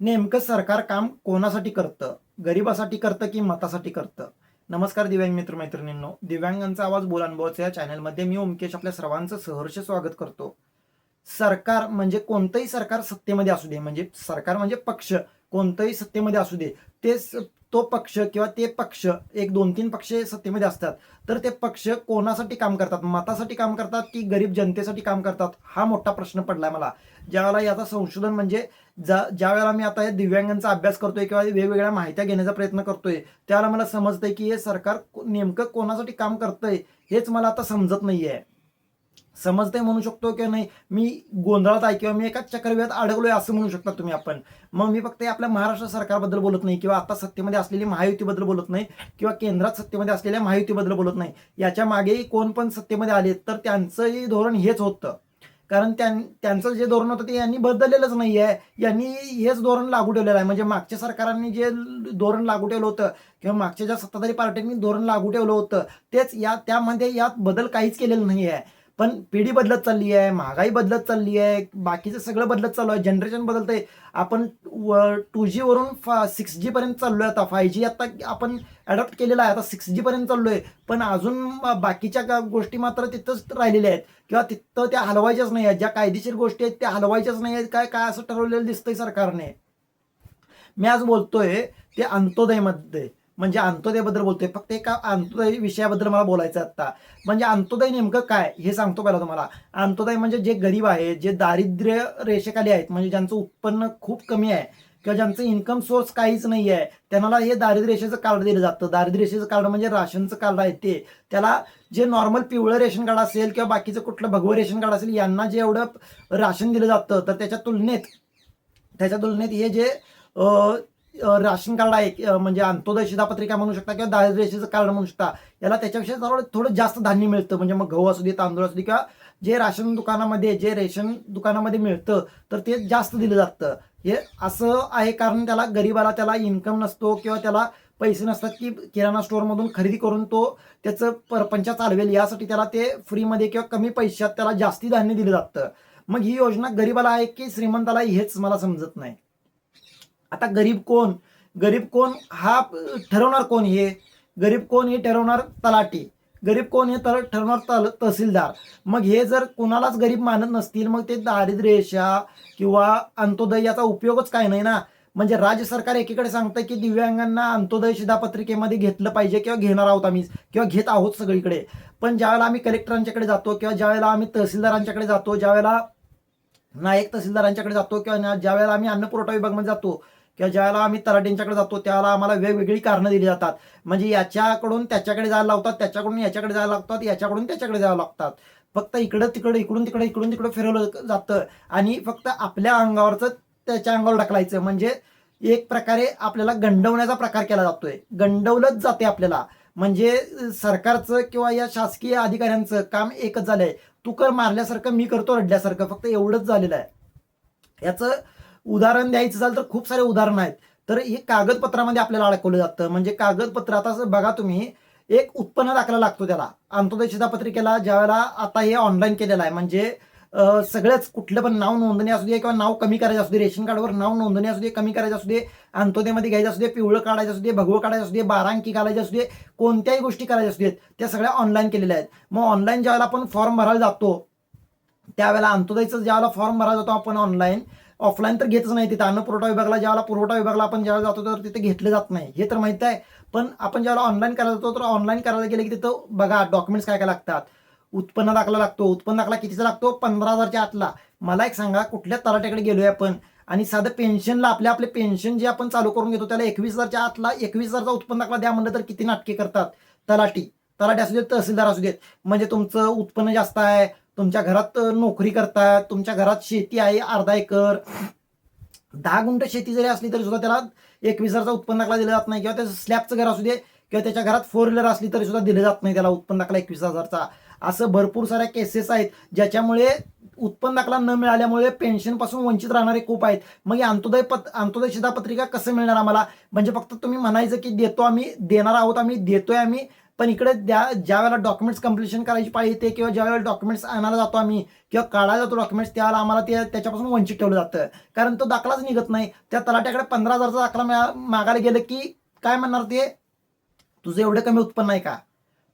नेमकं सरकार काम कोणासाठी करतं? गरिबासाठी करतं की मतासाठी करतं? नमस्कार दिव्यांग मित्र मैत्रिणींनो दिव्यांगांचा आवाज बोल अनुभवाच्या या चॅनलमध्ये मी ओमकेश आपल्या सर्वांचं सहर्ष स्वागत करतो. सरकार म्हणजे कोणतंही सरकार सत्तेमध्ये असू दे म्हणजे सरकार म्हणजे पक्ष कोणतंही सत्तेमध्ये असू दे ते स- तो पक्ष किंवा ते पक्ष एक दोन तीन पक्ष सत्तेमध्ये असतात. तर ते पक्ष कोणासाठी काम करतात? मतासाठी काम करतात की गरीब जनतेसाठी काम करतात? हा मोठा प्रश्न पडलाय मला. ज्यावेळेला याचा संशोधन म्हणजे ज्या ज्या वेळेला मी आता या दिव्यांगांचा अभ्यास करतोय किंवा वेगवेगळ्या माहित्या घेण्याचा प्रयत्न करतोय त्यावेळेला मला समजतंय की हे सरकार को- नेमकं कोणासाठी काम करतंय हेच मला आता समजत नाहीये. समजतंय म्हणू शकतो किंवा नाही? मी गोंधळात आहे किंवा मी एका चक्रव्यात अडकलोय असं म्हणू शकता तुम्ही आपण. मग मी फक्त आपल्या महाराष्ट्र सरकारबद्दल बोलत नाही किंवा आता सत्तेमध्ये असलेली महायुतीबद्दल बोलत नाही किंवा केंद्रात सत्तेमध्ये असलेल्या महायुतीबद्दल बोलत नाही. याच्या मागेही कोण पण सत्तेमध्ये आले तर त्यांचंही धोरण हेच होतं. कारण त्यां त्यांचं जे धोरण होतं ते यांनी बदललेलंच नाही आहे यांनी हेच धोरण लागू ठेवलेलं आहे. म्हणजे मागच्या सरकारांनी जे धोरण लागू ठेवलं होतं किंवा मागच्या ज्या सत्ताधारी पार्ट्यांनी धोरण लागू ठेवलं होतं तेच या त्यामध्ये यात बदल काहीच केलेलं नाही आहे पण पिढी बदलत चालली आहे महागाई बदलत चालली आहे बाकीचं सगळं बदलत चालू आहे जनरेशन बदलतंय. आपण टू जी वरून सिक्स जी पर्यंत चाललोय आता. फाय जी आता आपण अडॉप्ट केलेला आहे. आता सिक्स जी पर्यंत चाललोय. पण अजून बाकीच्या गोष्टी मात्र तिथंच राहिलेल्या आहेत. किंवा तिथं त्या हलवायच्याच नाही आहेत. ज्या कायदेशीर गोष्टी आहेत त्या हलवायच्याच नाही आहेत. काय काय असं ठरवलेलं दिसतंय सरकारने. मी आज बोलतोय ते अंत्योदयमध्ये. म्हणजे अंत्योदयाबद्दल बोलतोय. फक्त एका अंत्योदय विषयाबद्दल मला बोलायचं आहे आता. म्हणजे अंत्योदय नेमकं काय? हे सांगतो पहिला तुम्हाला. अंत्योदय म्हणजे जे गरीब आहे जे दारिद्र्य रेषेखाली आहेत म्हणजे ज्यांचं उत्पन्न खूप कमी आहे किंवा ज्यांचं इन्कम सोर्स काहीच नाही आहे त्यांना हे दारिद्र्य रेषेचं कार्ड दिलं जातं. दारिद्र्य रेषेचं कार्ड म्हणजे राशनचं कार्ड आहे ते. त्याला जे नॉर्मल पिवळं रेशन कार्ड असेल किंवा बाकीचं कुठलं भगवं रेशन कार्ड असेल यांना जे एवढं राशन दिलं जातं तर त्याच्या तुलनेत त्याच्या तुलनेत हे जे राशन कार्ड आहे म्हणजे अंत्योदय शिधापत्रिका म्हणू शकता किंवा दारिद्र्यशीचं रेषेचं कार्ड म्हणू शकता याला त्याच्यापेक्षा थोडं थोडं जास्त धान्य मिळतं. म्हणजे मग गहू असू दे तांदूळ असू दे किंवा जे राशन दुकानामध्ये जे रेशन दुकानामध्ये मिळतं तर ते जास्त दिलं जातं. हे असं आहे कारण त्याला गरीबाला त्याला इन्कम नसतो किंवा त्याला पैसे नसतात की किराणा स्टोअरमधून खरेदी करून तो त्याचं परपंच चालवेल यासाठी त्याला ते फ्रीमध्ये किंवा कमी पैशात त्याला जास्ती धान्य दिलं जातं. मग ही योजना गरीबाला आहे की श्रीमंताला हेच मला समजत नाही. आता गरीब कोण? गरीब कोण हा ठरवणार कोण हे? गरीब कोण हे ठरवणार तलाठी. गरीब कोण हे तर ठरवणार तल तहसीलदार. मग हे जर कोणालाच गरीब मानत नसतील मग ते दारिद्र्य रेषा किंवा अंत्योदय याचा उपयोगच काय नाही ना? म्हणजे राज्य सरकार एकीकडे सांगतं की दिव्यांगांना अंत्योदय शिधापत्रिकेमध्ये घेतलं पाहिजे किंवा घेणार आहोत आम्ही किंवा घेत आहोत सगळीकडे. पण ज्यावेळेला आम्ही कलेक्टरांच्याकडे जातो किंवा ज्यावेळेला आम्ही तहसीलदारांच्याकडे जातो ज्यावेळेला नायक तहसीलदारांच्याकडे जातो किंवा ना- ज्यावेळेला आम्ही अन्न पुरवठा विभागमध्ये जातो किंवा ज्याला आम्ही तलाट्यांच्याकडे जातो त्याला आम्हाला वेगवेगळी कारणं दिली जातात. म्हणजे याच्याकडून त्याच्याकडे जायला लावतात त्याच्याकडून याच्याकडे जायला लागतात याच्याकडून त्याच्याकडे जायला लागतात फक्त इकडं तिकडं इकडून तिकडे इकडून तिकडं फिरवलं जातं आणि फक्त आपल्या अंगावरचं त्याच्या अंगावर ढकलायचं. म्हणजे एक प्रकारे आपल्याला गंडवण्याचा प्रकार केला जातोय. गंडवलंच जाते आपल्याला. म्हणजे सरकारचं किंवा या शासकीय अधिकाऱ्यांचं काम एकच झालंय. तू कर मारल्यासारखं मी करतो रडल्यासारखं फक्त एवढंच झालेलं आहे. याचं उदाहरण द्यायचं झालं तर खूप सारे उदाहरण आहेत. तर हे कागदपत्रामध्ये आपल्याला अडकवलं जातं. म्हणजे कागदपत्र आता असं बघा तुम्ही एक उत्पन्न दाखला लागतो त्याला. अंत्योदय शिधापत्रिकेला ज्यावेळेला आता हे ऑनलाईन केलेलं आहे. म्हणजे सगळंच कुठलं पण नाव नोंदणी असू दे किंवा नाव कमी करायचं असू दे रेशन कार्डवर नाव नोंदणी असू दे कमी करायचं असू दे अंत्योदयमध्ये घ्यायचं असू दे पिवळं काढायचं असू दे भगवं काढायचं असू दे बारांकी अंकी असू दे कोणत्याही गोष्टी करायच्या असू देत त्या सगळ्या ऑनलाईन केलेल्या आहेत. मग ऑनलाईन ज्यावेळेला आपण फॉर्म भरायला जातो त्यावेळेला अंत्योदयचं ज्यावेळेला फॉर्म भरायला जातो आपण ऑनलाईन ऑफलाईन तर घेतच नाही तिथं. अन्न पुरवठा विभागाला ज्यावेळेला पुरवठा विभागाला आपण ज्यावेळेला जातो तर तिथे घेतलं जात नाही. हे तर माहिती आहे. पण आपण ज्यावेळेला ऑनलाईन करायला जातो तर ऑनलाईन करायला गेले की तिथं बघा डॉक्युमेंट्स काय काय लागतात. उत्पन्न दाखला लागतो. उत्पन्न दाखला कितीचा लागतो? पंधरा हजारच्या आतला. मला एक सांगा कुठल्या तलाट्याकडे गेलोय आपण? आणि साधं पेन्शनला आपले आपले पेन्शन जे आपण चालू करून घेतो त्याला एकवीस हजारच्या आतला एकवीस हजारचा उत्पन्न दाखला द्या म्हणलं तर किती नाटके करतात? तलाटी तलाटी असू देत तहसीलदार असू देत. म्हणजे तुमचं उत्पन्न जास्त आहे तुमच्या घरात नोकरी करतात तुमच्या घरात शेती आहे अर्धा एकर. दहा गुंठ शेती जरी असली तरी सुद्धा त्याला एकवीस हजारचा उत्पन्न दाखला दिला जात नाही किंवा त्याचं स्लॅबचं घर असू दे किंवा त्याच्या घरात फोर व्हीलर असली तरी सुद्धा दिलं जात नाही त्याला उत्पन्न दाखला एकवीस हजारचा. असं भरपूर साऱ्या केसेस आहेत ज्याच्यामुळे उत्पन्न दाखला न मिळाल्यामुळे पेन्शनपासून वंचित राहणारे खूप आहेत. मग अंत्योदय पत अंत्योदय शिधापत्रिका कसं मिळणार आम्हाला? म्हणजे फक्त तुम्ही म्हणायचं की देतो आम्ही देणार आहोत आम्ही देतोय आम्ही पण इकडे द्या ज्या वेळेला डॉक्युमेंट्स कम्प्लिशन करायची पाळी येते किंवा ज्या वेळेला डॉक्युमेंट्स आणायला जातो आम्ही किंवा काढायला जातो डॉक्युमेंट्स त्यावेळेला आम्हाला ते त्याच्यापासून वंचित ठेवलं जातं. कारण तो दाखलाच निघत नाही. त्या तलाट्याकडे पंधरा हजारचा दाखला मागायला गेलं की काय म्हणणार ते? तुझं एवढं कमी उत्पन्न आहे का?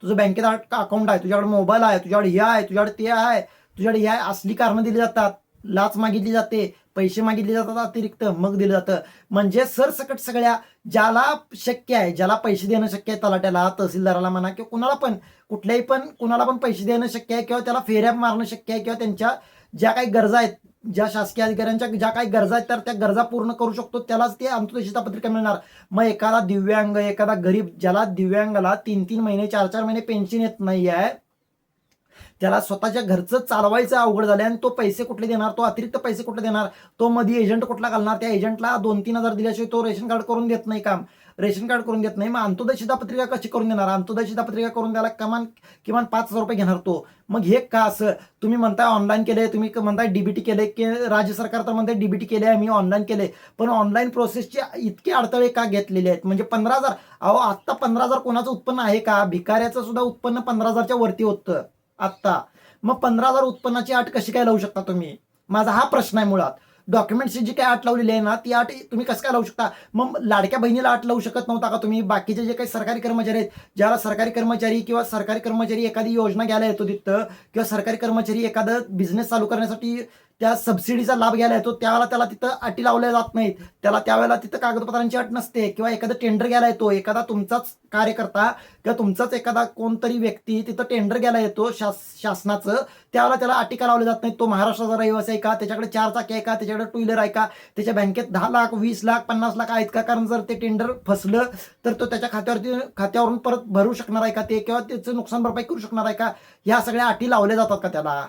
तुझं बँकेत अकाउंट आहे तुझ्याकडे मोबाईल आहे तुझ्याकडे हे आहे तुझ्याकडे ते आहे तुझ्याकडे हे आहे असली कारणं दिली जातात. लाच मागितली जाते. पैसे मागितले जातात अतिरिक्त मग दिलं जातं. म्हणजे सरसकट सगळ्या ज्याला शक्य आहे ज्याला पैसे देणं शक्य आहे तलाट्याला तहसीलदाराला म्हणा किंवा कुणाला पण कुठल्याही पण कुणाला पण पैसे देणं शक्य आहे किंवा त्याला फेऱ्या मारणं शक्य आहे किंवा त्यांच्या ज्या काही गरजा आहेत ज्या शासकीय अधिकाऱ्यांच्या ज्या काही गरजा आहेत तर त्या गरजा पूर्ण करू शकतो त्यालाच ते अंतर्देशीय पत्रिका मिळणार. मग एखादा दिव्यांग एखादा गरीब ज्याला दिव्यांगाला तीन तीन महिने चार चार महिने पेन्शन येत नाही आहे त्याला स्वतःच्या घरचं चालवायचं अवघड झालं आणि तो पैसे कुठले देणार? तो अतिरिक्त पैसे कुठले देणार? तो मध्ये एजंट कुठला घालणार? त्या एजंटला दोन तीन हजार दिल्याशिवाय तो रेशन कार्ड करून देत नाही काम. रेशन कार्ड करून देत नाही. मग अंत्योदय शिधापत्रिका कशी करून देणार? अंत्योदय शिधापत्रिका करून द्यायला किमान किमान पाच हजार रुपये घेणार तो. मग हे का असं? तुम्ही म्हणताय ऑनलाईन केले तुम्ही म्हणताय डीबीटी केले की राज्य सरकार तर म्हणताय डीबीटी केले मी ऑनलाईन केले पण ऑनलाईन प्रोसेसचे इतके अडथळे का घेतलेले आहेत? म्हणजे पंधरा हजार अहो आत्ता पंधरा हजार कोणाचं उत्पन्न आहे का? भिकाऱ्याचं सुद्धा उत्पन्न पंधरा हजारच्या वरती होतं. आत्ता. मग पंधरा हजार उत्पन्नाची आठ कशी काय लावू शकता तुम्ही? माझा हा प्रश्न आहे मुळात. डॉक्युमेंटची जी काय आट लावलेली आहे ना ती आट तुम्ही कसं काय लावू शकता? मग लाडक्या बहिणीला आठ लावू शकत नव्हता का तुम्ही? बाकीचे जे काही सरकारी कर्मचारी आहेत ज्याला सरकारी कर्मचारी किंवा सरकारी कर्मचारी एखादी योजना घ्यायला येतो तिथं किंवा सरकारी कर्मचारी एखादं बिझनेस चालू करण्यासाठी त्या सबसिडीचा लाभ घ्यायला येतो त्यावेळेला त्याला तिथं अटी लावल्या जात नाहीत. त्याला त्यावेळेला तिथं कागदपत्रांची अट नसते. किंवा एखादं टेंडर घ्यायला येतो एखादा तुमचाच कार्यकर्ता किंवा तुमचाच एखादा कोणतरी व्यक्ती तिथं टेंडर घ्यायला येतो शास शासनाचं त्यावेळेला त्याला अटी का लावल्या जात नाही तो महाराष्ट्राचा रहिवासी आहे का? त्याच्याकडे चार चाकी आहे का? त्याच्याकडे टू व्हीलर आहे का? त्याच्या बँकेत दहा लाख वीस लाख पन्नास लाख आहेत का? कारण जर ते टेंडर फसलं तर तो त्याच्या खात्यावरती खात्यावरून परत भरू शकणार आहे का ते? किंवा त्याचं नुकसान भरपाई करू शकणार आहे का? ह्या सगळ्या अटी लावल्या जातात का त्याला?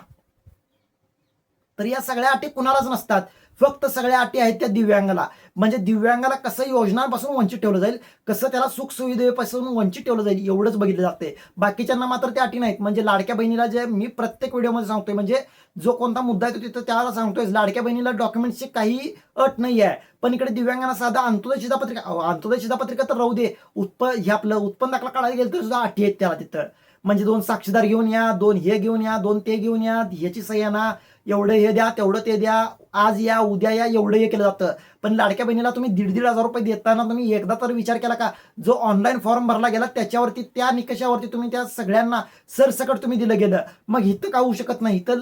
तर या सगळ्या अटी कुणालाच नसतात. फक्त सगळ्या अटी आहेत त्या दिव्यांगाला. म्हणजे दिव्यांगाला कसं योजनांपासून वंचित ठेवलं जाईल कसं त्याला सुख सुविधेपासून वंचित ठेवलं जाईल एवढंच बघितलं जाते बाकीच्यांना मात्र त्या अटी नाहीत. म्हणजे लाडक्या बहिणीला जे मी प्रत्येक व्हिडिओमध्ये सांगतोय म्हणजे जो कोणता मुद्दा येतो तिथं त्याला सांगतोय लाडक्या बहिणीला डॉक्युमेंटची काही अट नाही आहे पण इकडे दिव्यांगांना साधा अंत्योदय शिधापत्रिका अहो, अंत्योदय शिधापत्रिका तर राहू दे. उत्प हे आपलं उत्पन्न दाखला काढायला गेलं तर सुद्धा अटी आहेत त्याला तिथं. म्हणजे दोन साक्षीदार घेऊन या दोन हे घेऊन या दोन ते घेऊन या ह्याची सही ना. एवढं हे द्या तेवढं ते द्या आज या उद्या या एवढं हे केलं जातं. पण लाडक्या बहिणीला तुम्ही दीड दीड हजार रुपये देताना तुम्ही एकदा तर विचार केला का? जो ऑनलाईन फॉर्म भरला गेला त्याच्यावरती त्या निकषावरती तुम्ही त्या सगळ्यांना सरसकट तुम्ही दिलं गेलं. मग इथं का होऊ शकत नाही? तर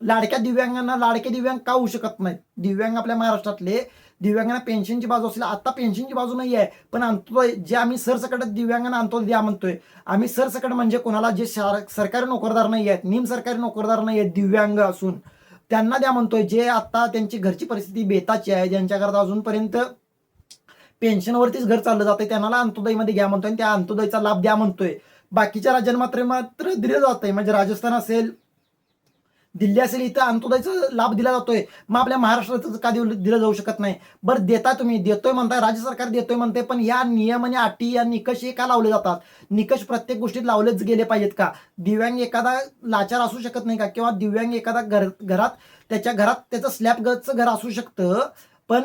लाडक्या दिव्यांगांना लाडके दिव्यांग का होऊ शकत नाहीत? दिव्यांग आपल्या महाराष्ट्रातले दिव्यांगांना पेन्शनची बाजू असेल आता पेन्शनची बाजू नाही आहे पण आणतोय जे आम्ही सरसकट दिव्यांगांना आणतो द्या म्हणतोय. आम्ही सरसकट म्हणजे कोणाला जे शार- सरकारी नोकरदार नाही आहेत निम सरकारी नोकरदार नाही आहेत दिव्यांग असून त्यांना द्या म्हणतोय जे आता त्यांची घरची परिस्थिती बेताची आहे ज्यांच्याकरता अजूनपर्यंत पेन्शनवरतीच घर चाललं जातंय त्यांना अंत्योदयमध्ये घ्या म्हणतोय आणि त्या अंत्योदयचा लाभ द्या म्हणतोय. बाकीच्या राज्यांना मात्र मात्र दिलं जातंय. म्हणजे राजस्थान असेल दिल्ली असेल इथं अंत्योदयचा लाभ दिला जातोय. मग आपल्या महाराष्ट्राचं का दिलं जाऊ शकत नाही? बरं देता तुम्ही. देतोय म्हणताय राज्य सरकार देतोय म्हणते पण या नियम आणि अटी या निकष हे का लावले जातात? निकष प्रत्येक गोष्टीत लावलेच गेले पाहिजेत का? दिव्यांग एखादा लाचार असू शकत नाही का? किंवा दिव्यांग एखादा घर घरात त्याच्या घरात त्याचं स्लॅब गच घर असू शकतं पण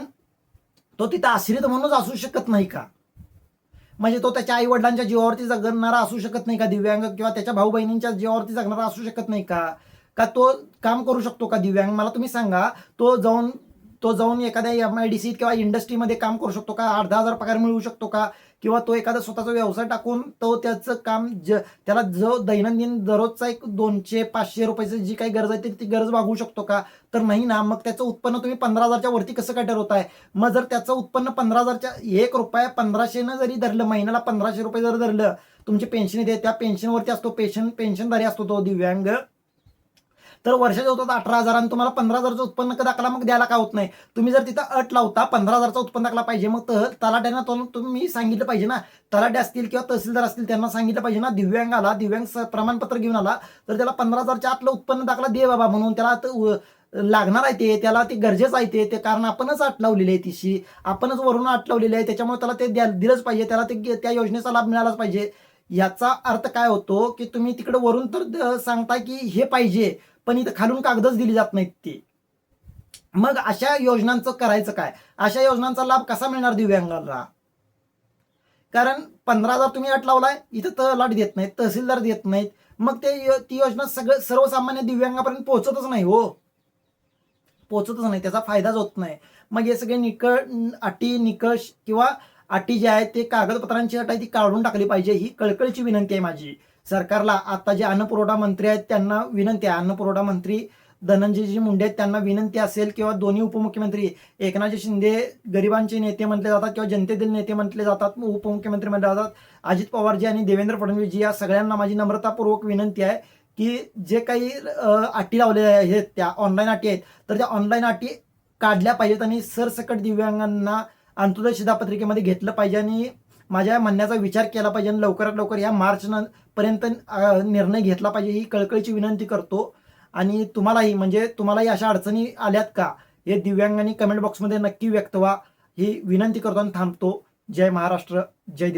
तो तिथं आश्रित म्हणूनच असू शकत नाही का? म्हणजे तो त्याच्या आई वडिलांच्या जीवावरती जगणारा असू शकत नाही का? दिव्यांग किंवा त्याच्या भाऊ बहिणींच्या जीवावरती जगणारा असू शकत नाही का? का तो काम करू शकतो का दिव्यांग? मला तुम्ही सांगा तो जाऊन तो जाऊन एखाद्या एम आय डी सीत किंवा इंडस्ट्रीमध्ये काम करू शकतो का? आठ दहा हजार पगार मिळू शकतो का? किंवा तो एखादा स्वतःचा व्यवसाय टाकून तो त्याचं काम ज त्याला जो दैनंदिन दररोजचा एक दोनशे पाचशे रुपयाची जी काही गरज आहे ती- ती गरज भागवू शकतो का? तर नाही ना मग त्याचं उत्पन्न तुम्ही पंधरा हजारच्या वरती कसं काय ठरवताय? मग जर त्याचं उत्पन्न पंधरा हजारच्या एक रुपया पंधराशेनं जरी धरलं महिन्याला पंधराशे रुपये जर धरलं तुमची पेन्शन येते त्या पेन्शनवरती असतो पेन्शन पेन्शनधारी असतो तो दिव्यांग. तर वर्षाच्या होतात अठरा हजार आणि तुम्हाला पंधरा हजारचं उत्पन्न दाखला मग द्यायला का होत नाही? तुम्ही जर तिथं अट लावता पंधरा हजारचा उत्पन्न दाखला पाहिजे मग तर तलाट्यांना तो तुम्ही सांगितलं पाहिजे ना. तलाटे असतील किंवा तहसीलदार असतील त्यांना सांगितलं पाहिजे ना. दिव्यांग आला दिव्यांग स- प्रमाणपत्र घेऊन आला तर त्याला पंधरा हजारच्या आतलं उत्पन्न दाखला दे बाबा म्हणून. त्याला लागणार आहे ते त्याला ते गरजेचं आहे ते ते कारण आपणच अट लावलेली आहे तिशी. आपणच वरून अट लावलेली आहे त्याच्यामुळे त्याला ते द्या दिलंच पाहिजे. त्याला ते त्या योजनेचा लाभ मिळालाच पाहिजे. याचा अर्थ काय होतो की तुम्ही तिकडे वरून तर द- सांगताय की हे पाहिजे. पण इथं खालून कागदच दिली जात नाहीत ती. मग अशा योजनांचं करायचं काय? अशा योजनांचा लाभ कसा मिळणार दिव्यांगाला कारण पंधरा हजार तुम्ही अट लावलाय इथं तलाट देत नाहीत तहसीलदार देत नाहीत. मग ते यो- ती योजना सगळं सर्वसामान्य दिव्यांगापर्यंत पोहोचतच नाही हो. पोहोचतच नाही त्याचा फायदाच होत नाही. मग हे सगळे निकळ अटी निकष किंवा अटी जे आहेत ते कागदपत्रांची अट आहे ती काढून टाकली पाहिजे ही कळकळीची विनंती आहे माझी. सरकारला आता जे अन्नपुरवठा मंत्री आहेत त्यांना विनंती आहे. अन्नपुरवठा मंत्री धनंजयजी मुंडे आहेत त्यांना विनंती असेल किंवा दोन्ही उपमुख्यमंत्री एकनाथजी शिंदे गरिबांचे नेते म्हटले जातात किंवा जनतेतील नेते म्हटले जातात उपमुख्यमंत्री म्हटले जातात. अजित पवारजी आणि देवेंद्र फडणवीसजी या सगळ्यांना माझी नम्रतापूर्वक विनंती आहे की जे काही अटी लावलेल्या आहेत त्या ऑनलाईन अटी आहेत तर त्या ऑनलाईन अटी काढल्या पाहिजेत आणि सरसकट दिव्यांगांना अंत्योदय शिधापत्रिकेमध्ये घेतलं पाहिजे आणि माझ्या म्हणण्याचा विचार केला पाहिजे आणि लवकरात लवकर या मार्च न- पर्यंत निर्णय घेतला पाहिजे ही कळकळीची विनंती करतो. आणि तुम्हालाही म्हणजे तुम्हालाही अशा अडचणी आल्यात का हे दिव्यांगांनी कमेंट बॉक्समध्ये नक्की व्यक्त व्हा. ही विनंती करतो आणि थांबतो. जय महाराष्ट्र जय दिव्य